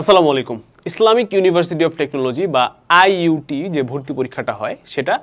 আসসালামু আলাইকুম। Islamic university of technology বা আইইউটি যে ভর্তি পরীক্ষাটা হয়, সেটা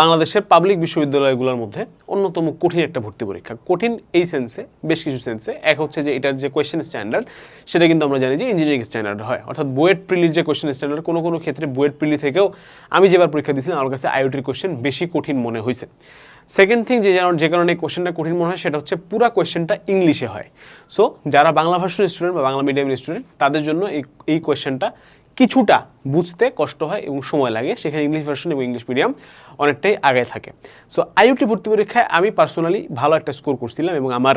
বাংলাদেশের পাবলিক বিশ্ববিদ্যালয়গুলোর মধ্যে অন্যতম কঠিন একটা ভর্তি পরীক্ষা। কঠিন এই সেন্সে বেশ কিছু সেন্সে এক হচ্ছে যে এটার যে কোয়েশ্চেন স্ট্যান্ডার্ড সেটা কিন্তু আমরা জানি যে ইঞ্জিনিয়ারিং স্ট্যান্ডার্ড হয়। অর্থাৎ বুয়েট প্রিলির যে কোয়েশ্চেন স্ট্যান্ডার্ড কোনো কোনো ক্ষেত্রে বুয়েট প্রিলি থেকেও আমি যেবার পরীক্ষা দিয়েছিলাম, আমার কাছে আইওটির কোয়েশ্চেন বেশি কঠিন মনে হয়েছে। সেকেন্ড থিং যে যে কারণে এই কোয়েশ্চেনটা কঠিন মনে হয়, সেটা হচ্ছে পুরো কোয়েশ্চেনটা ইংলিশে হয়। সো যারা বাংলা ভাষার স্টুডেন্ট বা বাংলা মিডিয়ামের স্টুডেন্ট তাদের জন্য এই এই কোয়েশ্চেনটা কিছুটা বুঝতে কষ্ট হয় এবং সময় লাগে। সেখানে ইংলিশ ভার্সন এবং ইংলিশ মিডিয়াম অনেকটাই আগে থাকে। সো আইউটি ভর্তি পরীক্ষায় আমি পার্সোনালি ভালো একটা স্কোর করছিলাম এবং আমার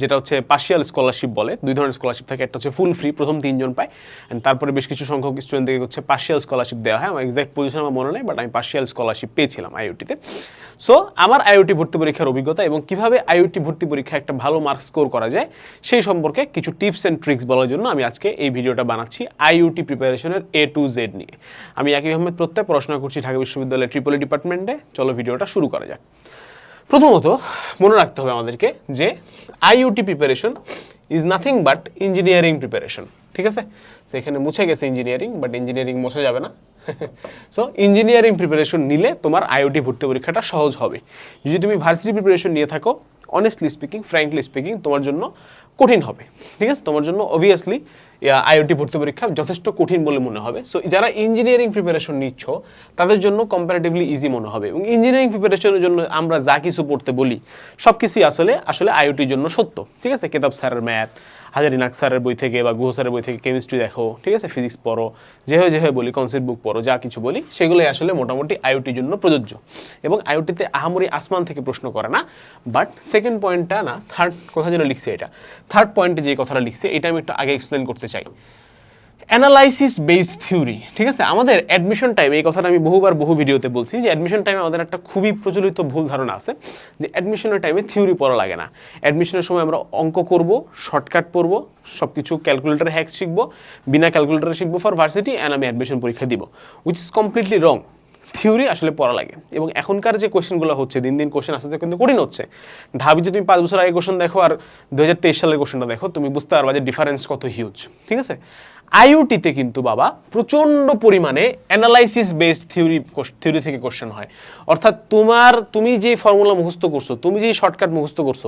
যেটা হচ্ছে পার্শিয়াল স্কলারশিপ বলে, দুই ধরনের স্কলারশিপ থাকে, একটা হচ্ছে ফুল ফ্রি প্রথম তিনজন পায় অ্যান্ড তারপরে বেশ কিছু সংখ্যক স্টুডেন্টদেরকে হচ্ছে পার্শিয়াল স্কলারশিপ দেওয়া হয়। আমার এক্সাক্ট পজিশন আমার মনে নেই বাট আমি পার্শিয়াল স্কলারশিপ পেয়েছিলাম আইওটিতে সো আমার আইওটি ভর্তি পরীক্ষার অভিজ্ঞতা এবং কীভাবে আইওটি ভর্তি পরীক্ষায় একটা ভালো মার্ক স্কোর করা যায়, সেই সম্পর্কে কিছু টিপস অ্যান্ড ট্রিক্স বলার জন্য আমি আজকে এই ভিডিওটা বানাচ্ছি আইওটি প্রিপারেশনের এ টু জেড নিয়ে। আমি একই আহমেদ প্রত্যয়, পড়াশোনা করছি ঢাকা বিশ্ববিদ্যালয়ের ট্রিপলি ডিপার্টমেন্টে চলো ভিডিওটা শুরু করা যাক। প্রথমত মনে রাখতে হবে আমাদেরকে যে IUT preparation is nothing but engineering preparation ঠিক আছে? সেখানে মুছে গেছে ইঞ্জিনিয়ারিং বাট ইঞ্জিনিয়ারিং মুছে যাবে না। সো ইঞ্জিনিয়ারিং প্রিপারেশন নিলে তোমার আইওটি ভর্তি পরীক্ষাটা সহজ হবে। যদি তুমি ভার্সিটি প্রিপারেশন নিয়ে থাকো অনেস্টলি স্পিকিং ফ্র্যাঙ্কলি স্পিকিং তোমার জন্য কঠিন হবে। ঠিক আছে? তোমার জন্য অবভিয়াসলি আইওটি ভর্তি পরীক্ষা যথেষ্ট কঠিন বলে মনে হবে। সো যারা ইঞ্জিনিয়ারিং প্রিপারেশন নিচ্ছ, তাদের জন্য কম্পারেটিভলি ইজি মনে হবে। এবং ইঞ্জিনিয়ারিং প্রিপারেশনের জন্য আমরা যা কিছু পড়তে বলি সব কিছুই আসলে আসলে আইওটির জন্য সত্য। ঠিক আছে? কেতাব স্যারের ম্যাথ হাজারি নাক স্যারের বই থেকে বা গুহ স্যারের বই থেকে কেমিস্ট্রি দেখো। ঠিক আছে? ফিজিক্স পড়ো। যেভাবে যেভাবে বলি কনসেপ্ট বুক পড়ো, যা কিছু বলি, সেগুলোই আসলে মোটামুটি আইওটির জন্য প্রযোজ্য। এবং আইওটিতে আহামরি আসমান থেকে প্রশ্ন করে না। বাট সেকেন্ড পয়েন্টটা না থার্ড কথা যেন লিখছে এটা। থার্ড পয়েন্টে যে কথাটা লিখছে, এটা আমি একটু আগে এক্সপ্লেন করতে চাই। অ্যানালাইসিস বেসড থিওরি ঠিক আছে? আমাদের অ্যাডমিশন টাইম এই কথাটা আমি বহুবার বহু ভিডিওতে বলছি যে অ্যাডমিশন টাইমে আমাদের একটা খুবই প্রচলিত ভুল ধারণা আছে যে অ্যাডমিশনের টাইমে থিওরি পড়া লাগে না। অ্যাডমিশনের সময় আমরা অঙ্ক করব শর্টকাট পড়ব সব কিছু ক্যালকুলেটার হ্যাক শিখব, বিনা ক্যালকুলেটারে শিখব ফর ভার্সিটি অ্যান্ড আমি অ্যাডমিশন পরীক্ষা দিব। Which is completely wrong theory আসলে পড়া লাগে। এবং এখনকার যে কোয়েশনগুলো হচ্ছে, দিন দিন কোশ্চেন আস্তে কিন্তু কঠিন হচ্ছে। ঢাবিতে তুমি পাঁচ বছর আগে কোশ্চেন দেখো আর দু হাজার তেইশ সালের কোশ্চেনটা দেখো, তুমি বুঝতে পারবা যে ডিফারেন্স কত হিউজ ঠিক আছে? আইওটিতে কিন্তু বাবা প্রচণ্ড পরিমাণে অ্যানালাইসিস বেসড থিওরি থিওরি থেকে কোশ্চেন হয়। অর্থাৎ তোমার, তুমি যে ফর্মুলা মুখস্থ করছ, তুমি যে শর্টকাট মুখস্থ করছ,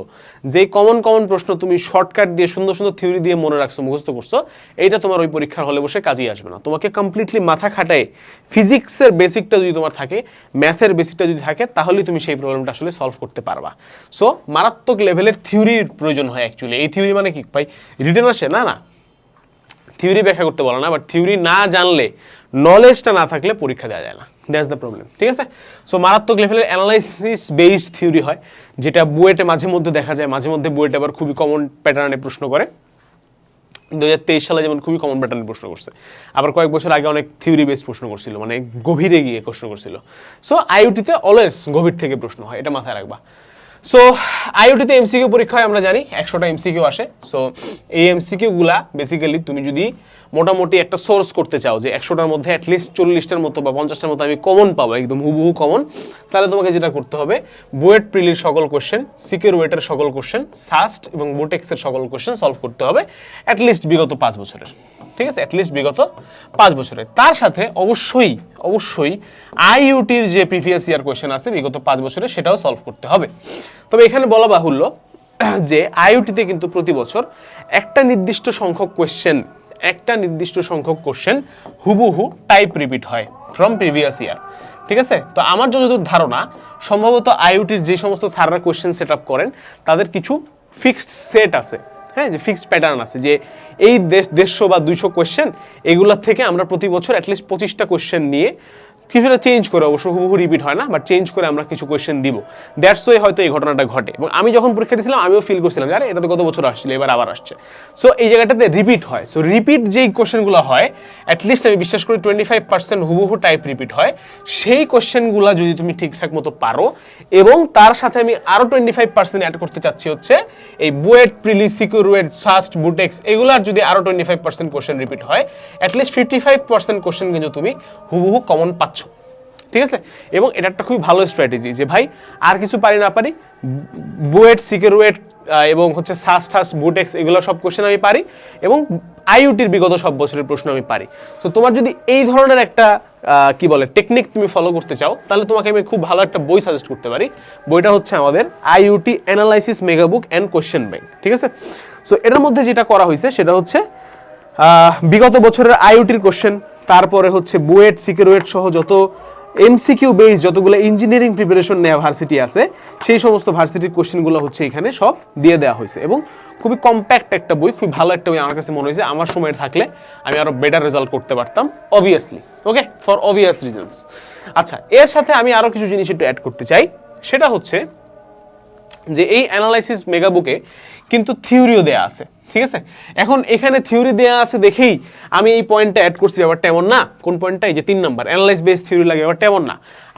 যে কমন কমন প্রশ্ন তুমি শর্টকাট দিয়ে সুন্দর সুন্দর থিওরি দিয়ে মনে রাখছো, মুখস্থ করছ, এইটা তোমার ওই পরীক্ষার হলে বসে কাজেই আসবে না। তোমাকে কমপ্লিটলি মাথা খাটায় ফিজিক্সের বেসিকটা যদি তোমার থাকে ম্যাথের বেসিকটা যদি থাকে, তাহলেই তুমি সেই প্রবলেমটা আসলে সলভ করতে পারবা। সো মারাত্মক লেভেলের থিওরির প্রয়োজন হয় অ্যাকচুয়ালি এই থিওরি মানে কি? ভাই রিটেন আসে? না না। থিওরি ব্যাখ্যা করতে বলো না বাট থিওরি না জানলে নলেজটা না থাকলে পরীক্ষা দেওয়া যায় না। দ্যাটস দ্য প্রবলেম ঠিক আছে? সো মারাত্মক লেভেলের অ্যানালাইসিস বেসড থিওরি হয়, যেটা বুয়েটে মাঝে মধ্যে দেখা যায়। মাঝে মধ্যে বুয়েটে আবার খুবই কমন প্যাটার্নে প্রশ্ন করে। দু হাজার তেইশ সালে যেমন খুবই কমন প্যাটার্নে প্রশ্ন করছে। আবার কয়েক বছর আগে অনেক থিওরি বেসড প্রশ্ন করছিল মানে গভীরে গিয়ে প্রশ্ন করছিল। সো আইওটিতে অলওয়েজ গভীর থেকে প্রশ্ন হয়, এটা মাথায় রাখবা। সো আইওটিতে এমসিকিউ পরীক্ষা হয়, আমরা জানি, একশোটা এমসিকিউ আসে। সো এই এমসিকিউগুলা বেসিক্যালি তুমি যদি মোটামুটি একটা সোর্স করতে চাও যে একশোটার মধ্যে অ্যাটলিস্ট চল্লিশটার মতো বা পঞ্চাশটার মতো আমি কমন পাবো, একদম হুবহু কমন তাহলে তোমাকে যেটা করতে হবে, বুয়েট প্রিলির সকল কোশ্চেন সিকের ওয়েটের সকল কোশ্চেন সাস্ট এবং বুটেক্সের সকল কোশ্চেন সলভ করতে হবে অ্যাটলিস্ট বিগত পাঁচ বছরের। ঠিক আছে? অ্যাটলিস্ট বিগত পাঁচ বছরের। তার সাথে অবশ্যই অবশ্যই আইইউটির যে প্রিভিয়াস ইয়ার কোয়েশ্চেন আছে, বিগত পাঁচ বছরে সেটাও সলভ করতে হবে। তবে এখানে বলা বাহুল্য যে আইইউটিতে কিন্তু প্রতি বছর একটা নির্দিষ্ট সংখ্যক কোয়েশ্চেন একটা নির্দিষ্ট সংখ্যক কোশ্চেন হুবহু টাইপ রিপিট হয় ফ্রম প্রিভিয়াস ইয়ার ঠিক আছে? তো আমার যতদূর ধারণা, সম্ভবত আইওটির যে সমস্ত স্যাররা কোয়েশ্চেন সেট আপ করেন, তাদের কিছু ফিক্সড সেট আছে। হ্যাঁ যে ফিক্সড প্যাটার্ন আছে, যে এই দেশ দেড়শো বা দুইশো কোয়েশ্চেন এগুলোর থেকে আমরা প্রতি বছর অ্যাটলিস্ট পঁচিশটা কোয়েশ্চেন নিয়ে কিছুটা চেঞ্জ করে অবশ্য হুবহু রিপিট হয় না বাট চেঞ্জ করে আমরা কিছু কোয়েশ্চেন দিব। দ্যাটস ওয়ে হয়তো এই ঘটনাটা ঘটে। এবং আমি যখন পরীক্ষা দিয়েছিলাম, আমিও ফিল করছিলাম আরে, এটা তো গত বছর আসছিল, এবার আবার আসছে। সো এই জায়গাটাতে রিপিট হয়। সো রিপিট যেই কোয়েশ্চেনগুলো হয় অ্যাটলিস্ট আমি বিশ্বাস করি টোয়েন্টি ফাইভ পার্সেন্ট হুবহু টাইপ রিপিট হয়। সেই কোয়েশ্চেনগুলো যদি তুমি ঠিকঠাক মতো পারো, এবং তার সাথে আমি আরও টোয়েন্টি ফাইভ পার্সেন্ট অ্যাড করতে চাচ্ছি হচ্ছে, এই বুয়েট, প্রিলি সিকিউরুয়েট সাস্ট, বুটেক্স, এগুলার যদি আরও twenty five percent question repeat হয় at least fifty five percent question কিন্তু তুমি হুবহু কমন পাচ্ছ। ঠিক আছে? এবং এটা একটা খুবই ভালো স্ট্র্যাটেজি যে, ভাই, আর কিছু পারি না পারি, বুয়েট সিকিউরুয়েট এবং হচ্ছে সাস ঠাস, বুটেক্স, এগুলো সব কোশ্চেন আমি পারি এবং আইইউটির বিগত সব বছরের প্রশ্ন আমি পারি। তো তোমার যদি এই ধরনের একটা কি বলে টেকনিক তুমি ফলো করতে চাও, তাহলে তোমাকে আমি খুব ভালো একটা বই সাজেস্ট করতে পারি। বইটা হচ্ছে আমাদের IUT analysis megabook and question bank ঠিক আছে? সো এটার মধ্যে যেটা করা হয়েছে, সেটা হচ্ছে বিগত বছরের আইওটির কোশ্চেন তারপরে হচ্ছে বুয়েট সিকিউরেট সহ যত এমসিকিউ বেস যতগুলো ইঞ্জিনিয়ারিং প্রিপারেশন নেওয়া ভার্সিটি আছে, সেই সমস্ত ভার্সিটির কোশ্চেনগুলো হচ্ছে এখানে সব দিয়ে দেওয়া হয়েছে। এবং খুবই কম্প্যাক্ট একটা বই, খুবই ভালো একটা বই আমার কাছে মনে হয়েছে। আমার সময় থাকলে আমি আরও বেটার রেজাল্ট করতে পারতাম obviously okay for obvious reasons আচ্ছা এর সাথে আমি আরও কিছু জিনিস একটু অ্যাড করতে চাই। সেটা হচ্ছে যে এই অ্যানালাইসিস মেগাবুকে কিন্তু থিওরিও দেয়া আছে, ঠিক আছে? এখন এখানে থিওরি দেয়া আছে দেখেই আমি এই পয়েন্টটা অ্যাড করছি, ব্যাপারটা এমন না। কোন পয়েন্টটা? এই যে তিন নম্বর অ্যানালাইস বেস থিওরি লাগে, ব্যাপারটা এমন না।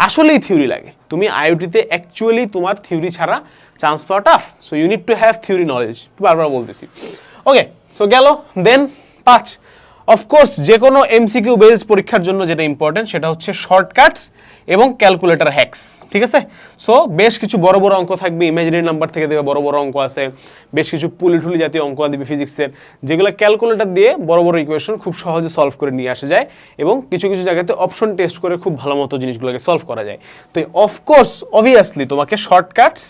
আসলেই থিওরি লাগে। তুমি আইওটিতে অ্যাকচুয়ালি তোমার থিওরি ছাড়া চান্স পাওয়া tough so you need to have theory knowledge বারবার বলতেছি। ওকে সো গেল দেন পাঁচ। অফকোর্স যে কোনো এমসিকিউ বেসড পরীক্ষার জন্য যেটা ইম্পর্টেন্ট সেটা হচ্ছে শর্টকাটস এবং ক্যালকুলেটর হ্যাক্স ঠিক আছে? সো বেশ কিছু বড় বড় অঙ্ক থাকবে ইমাজিনারি নাম্বার থেকে দেবে, বড় বড় অঙ্ক আছে, বেশ কিছু পুলি ঠুলি জাতীয় অঙ্ক দিবে ফিজিক্সের যেগুলো ক্যালকুলেটর দিয়ে বড় বড় ইকুয়েশন খুব সহজে সলভ করে নিয়ে আসা যায় এবং কিছু কিছু জায়গাতে অপশন টেস্ট করে খুব ভালো মতো জিনিসগুলোকে সলভ করা যায়। তো অফকোর্স অবভিয়াসলি তোমাকে শর্টকাটস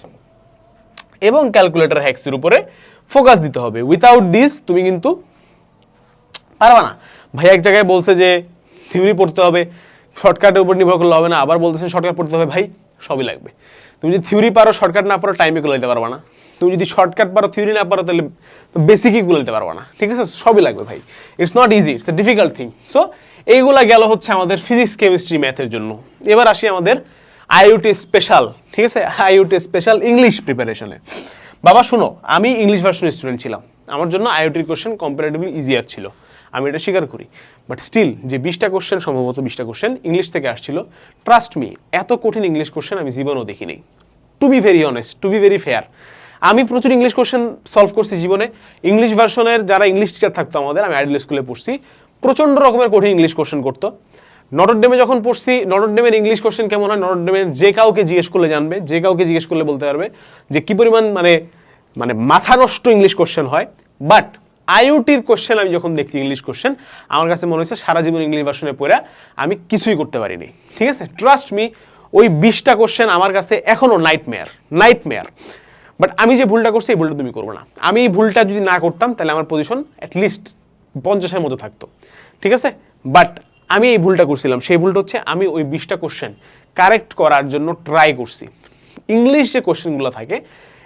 এবং ক্যালকুলেটর হ্যাক্সের উপরে ফোকাস দিতে হবে। উইথাউট দিস তুমি কিন্তু পারবা না। ভাই এক জায়গায় বলছে যে থিওরি পড়তে হবে শর্টকাটের উপর নির্ভর করলে হবে না। আবার বলতেছেন শর্টকাট পড়তে হবে, ভাই সবই লাগবে। তুমি যদি থিওরি পারো শর্টকাট না পারো টাইমে গুলো দিতে পারবা না। তুমি যদি শর্টকাট পারো থিওরি না পারো, তাহলে বেসিকই গুলো দিতে পারবা না। ঠিক আছে? সবই লাগবে ভাই। It's not easy it's a difficult thing so এইগুলা গেল হচ্ছে আমাদের ফিজিক্স কেমিস্ট্রি ম্যাথের জন্য। এবার আসি আমাদের আইওটি স্পেশাল ঠিক আছে? আইওটি স্পেশাল ইংলিশ প্রিপারেশনে বাবা, শুনো, আমি ইংলিশ ভার্সন স্টুডেন্ট ছিলাম। আমার জন্য আইওটির কোশ্চেন কম্পারেটিভলি ইজিয়ার ছিল। আমি এটা স্বীকার করি। বাট স্টিল যে বিশটা কোশ্চেন সম্ভবত বিশটা কোশ্চেন ইংলিশ থেকে আসছিল ট্রাস্ট মি এত কঠিন ইংলিশ কোশ্চেন আমি জীবনেও দেখিনি। To be very honest to be very fair আমি প্রচুর ইংলিশ কোশ্চেন সলভ করছি জীবনে। ইংলিশ ভার্সনের যারা ইংলিশ টিচার থাকতো আমাদের, আমি আইডিয়াল স্কুলে পড়ছি, প্রচণ্ড রকমের কঠিন ইংলিশ কোশ্চেন করতো। নটরডেমে যখন পড়ছি নটরডেমের ইংলিশ কোশ্চেন কেমন হয়? নটরডেমের যে কাউকে জিজ্ঞেস করলে জানবে, যে কাউকে জিজ্ঞেস করলে বলতে পারবে যে কি পরিমাণ মানে মানে মাথা নষ্ট ইংলিশ কোশ্চেন হয়। বাট আইওটির কোশ্চেন আমি যখন দেখছি ইংলিশ কোশ্চেন আমার কাছে মনে হচ্ছে সারা জীবন ইংলিশ ভার্সনে পড়ে আমি কিছুই করতে পারিনি। ঠিক আছে? ট্রাস্ট মি ওই বিশটা কোশ্চেন আমার কাছে এখনও nightmare nightmare but আমি যে ভুলটা করছি, এই ভুলটা তুমি করব না। আমি এই ভুলটা যদি না করতাম, তাহলে আমার পজিশন অ্যাটলিস্ট পঞ্চাশের মতো থাকতো। ঠিক আছে? বাট আমি এই ভুলটা করছিলাম। সেই ভুলটা হচ্ছে আমি ওই বিশটা কোশ্চেন কারেক্ট করার জন্য ট্রাই করছি। ইংলিশ যে কোশ্চেনগুলো থাকে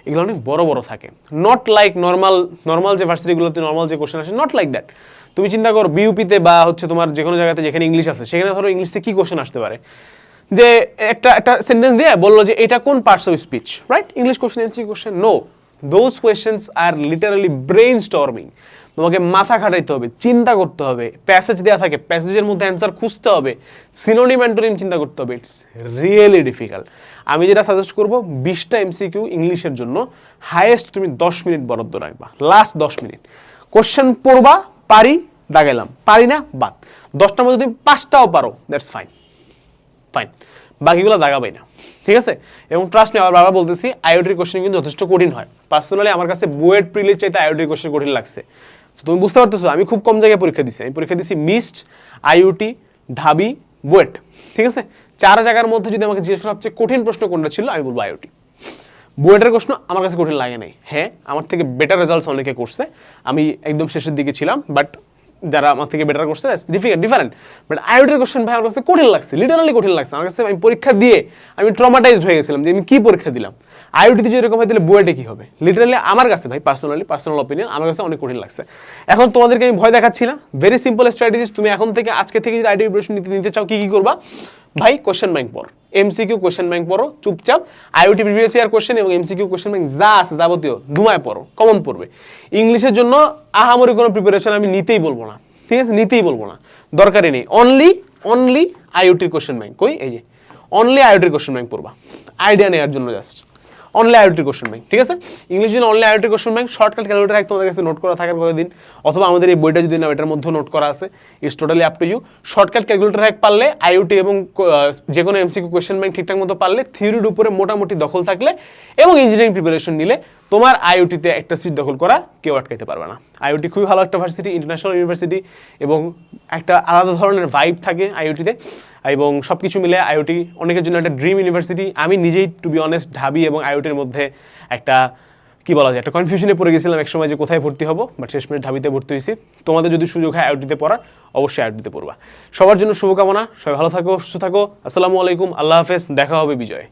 এগুলো অনেক বড় বড় থাকে। নট লাইক নর্মাল নর্মাল যে ভার্সিটিগুলোতে নর্মাল যে কোশ্চেন আসে নট লাইক দ্যাট তুমি চিন্তা করো বিউপিতে বা হচ্ছে তোমার যে কোনো জায়গাতে যেখানে ইংলিশ আছে, সেখানে ধরো ইংলিশ থেকে কী কোশ্চেন আসতে পারে? যে একটা একটা সেন্টেন্স দিয়ে বলল যে, এটা কোন parts of speech right English question NC question no those questions are literally brainstorming তোমাকে মাথা খাটাইতে হবে, চিন্তা করতে হবে প্যাসেজ দেওয়া থাকে প্যাসেজের মধ্যে অ্যান্সার খুঁজতে হবে সিনোনিম অ্যান্টোনিম চিন্তা করতে হবে ইটস রিয়েলি ডিফিকাল্ট আমি যেটা সাজেস্ট করব, বিশটা এমসিকিউ ইংলিশের জন্য হাইয়েস্ট তুমি দশ মিনিট বরাদ্দ রাখবা লাস্ট দশ মিনিট। কোশ্চেন পড়বা, পারি, দাগাইলাম, পারি না, বাদ। দশটার মধ্যে তুমি পাঁচটাও পারো দ্যাটস ফাইন ফাইন বাকিগুলো দাগাবাই না, ঠিক আছে? এবং ট্রাস্ট মি আবার বারবার বলতেছি আইওটির কোশ্চেন কিন্তু যথেষ্ট কঠিন হয়। পার্সোনালি আমার কাছে বুয়েট প্রিলির চাইতে আইওটির কোশ্চেন কঠিন লাগছে। তুমি বুঝতে পারতেছো, আমি খুব কম জায়গায় পরীক্ষা দিছি। আমি পরীক্ষা দিছি মিস্ট, আইওটি, ঢাবি, বুয়েট, ঠিক আছে? চার জায়গার মধ্যে যদি আমাকে জিজ্ঞেস করা সবচেয়ে কঠিন প্রশ্ন কোনটা ছিল, আমি বলব আইওটি। বুয়েটের প্রশ্ন আমার কাছে কঠিন লাগে নাই। হ্যাঁ আমার থেকে বেটার রেজাল্টস অনেকে করছে। আমি একদম শেষের দিকে ছিলাম বাট যারা আমার থেকে বেটার করছে ডিফিকাল্ট ডিফারেন্ট বাট আইওটির কোশ্চেন ভাই, আমার কাছে কঠিন লাগছে লিটারালি কঠিন লাগছে। আমার কাছে, আমি পরীক্ষা দিয়ে, আমি ট্রমাটাইজড হয়ে গেছিলাম যে আমি কি পরীক্ষা দিলাম। আইওটিতে যদি এরকম হয়, তাহলে বুয়েটে কি হবে? লিটারালি আমার কাছে ভাই পার্সোনালি পার্সোনাল অপিনিয়ন আমার কাছে অনেক কঠিন লাগছে। এখন তোমাদেরকে আমি ভয় দেখাচ্ছি না। ভেরি সিম্পল স্ট্র্যাটেজিস তুমি এখন থেকে আজকে থেকে যদি আইটি প্রিপারেশন নিতে নিতে চাও, কি কি করবা? ভাই কোশ্চেন ব্যাংক পড়। এমসিকিউ কোশ্চেন ব্যাংক পড়ো, চুপচাপ। আইওটি প্রিভিয়াস ইয়ার কোশ্চেন এবং এমসিকিউ কোশ্চেন ব্যাংক যা আছে যাবতীয় ধুমায় পড়ো কমন পড়বে। ইংলিশের জন্য আহামরি কোনো প্রিপারেশন আমি নিতেই বলব না। ঠিক আছে? নিতেই বলব না। দরকারই নেই। অনলি অনলি আইওটির কোশ্চেন ব্যাংক কই? এই যে অনলি আইওটির কোশ্চেন ব্যাংক পড়বা। আইডিয়া নেওয়ার জন্য জাস্ট অনলি আইওটির কোশ্চেন ব্যাংক ঠিক আছে? ইংলিশ জন্য অনলি আইওটির কোশ্চেন ব্যাংক শর্টকাট ক্যালকুলেটার এক তোমাদের কাছে নোট করা থাকার কতদিন অথবা আমাদের এই বইটা যদি না এটার মধ্যেও নোট করা আছে it's totally up to you shortcut calculator hack পারলে আইওটি এবং যে কোনো এমসিকিউ কোশ্চেন ব্যাংক ঠিকঠাক মতো পারলে থিওরির উপরে মোটামুটি দখল থাকলে এবং ইঞ্জিনিয়ারিং প্রিপারেশন নিলে তোমার আইওটিতে একটা সিট দখল করা কেউ আটকাইতে পারবে না। আইওটি খুবই ভালো একটা ভার্সিটি ইন্টারন্যাশনাল ইউনিভার্সিটি এবং একটা আলাদা ধরনের ভাইব থাকে আইওটিতে এবং সব কিছু মিলে আইওটি অনেকের জন্য একটা ড্রিম ইউনিভার্সিটি আমি নিজেই টু বি অনেস্ট ঢাবি এবং আইওটির মধ্যে একটা, কি বলা যায়, একটা কনফিউশনে পড়ে গেছিলাম এক সময় যে কোথায় ভর্তি হব বাট শেষ মিনিট ঢাবিতে ভর্তি হয়েছি। তোমাদের যদি সুযোগ হয় আইওটিতে পড়ার, অবশ্যই আইওটিতে পড়বা। সবার জন্য শুভকামনা, সবাই ভালো থাকো, সুস্থ থাকো, আসসালামু আলাইকুম, আল্লাহ হাফেজ, দেখা হবে বিজয়।